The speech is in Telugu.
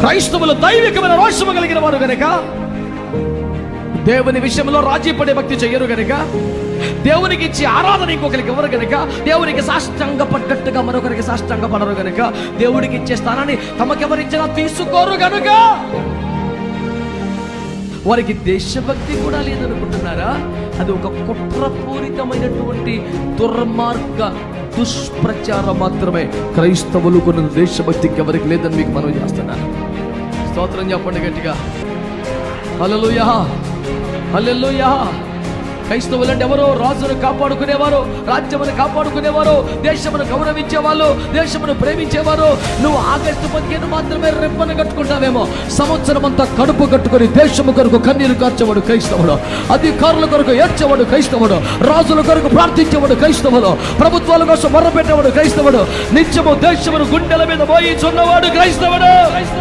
క్రైస్తవులు దైవికమైన రోషము కలిగిన వారు గనక దేవుని విషయంలో రాజీ పడే భక్తి చెయ్యరు గనక దేవునికి ఇచ్చి ఆరాధన ఇంకొకరికి ఎవరు గనక దేవునికి సాష్టంగ పడ్డట్టుగా మరొకరికి సాష్టంగ పడరు గనక దేవుడికి ఇచ్చే స్థానాన్ని తమకెవరిచ్చినా తీసుకోరు గనుక. వారికి దేశభక్తి కూడా లేదనుకుంటున్నారా? అది ఒక కుట్రపూరితమైనటువంటి దుర్మార్గ దుష్ప్రచారం మాత్రమే. క్రైస్తవులు కొన్ని దేశభక్తికి ఎవరికి లేదని మీకు మనం చేస్తున్నాను. స్తోత్రం చెప్పండి గట్టిగా. హల్లెలూయా. హల్లెలూయా. క్రైస్తవులంటే ఎవరో రాజును కాపాడుకునేవారు రాజ్యమును కాపాడుకునేవారు దేశమును గౌరవించేవాళ్ళు దేశమును ప్రేమించేవారు. నువ్వు ఆగస్టు పదిహేను మాత్రమే రెప్పను కట్టుకుంటావేమో. సంవత్సరం అంతా కడుపు కట్టుకొని దేశము కొరకు కన్నీరు కార్చేవాడు క్రైస్తవుడు అధికారుల కొరకు ఏడ్చేవాడు క్రైస్తవుడు రాజుల కొరకు ప్రార్థించేవాడు క్రైస్తవుడు ప్రభుత్వాల కోసం మొర్రపెట్టేవాడు క్రైస్తవుడు. నిత్యము దేశమును గుండెల మీద మోయించున్నవాడు క్రైస్తవుడు.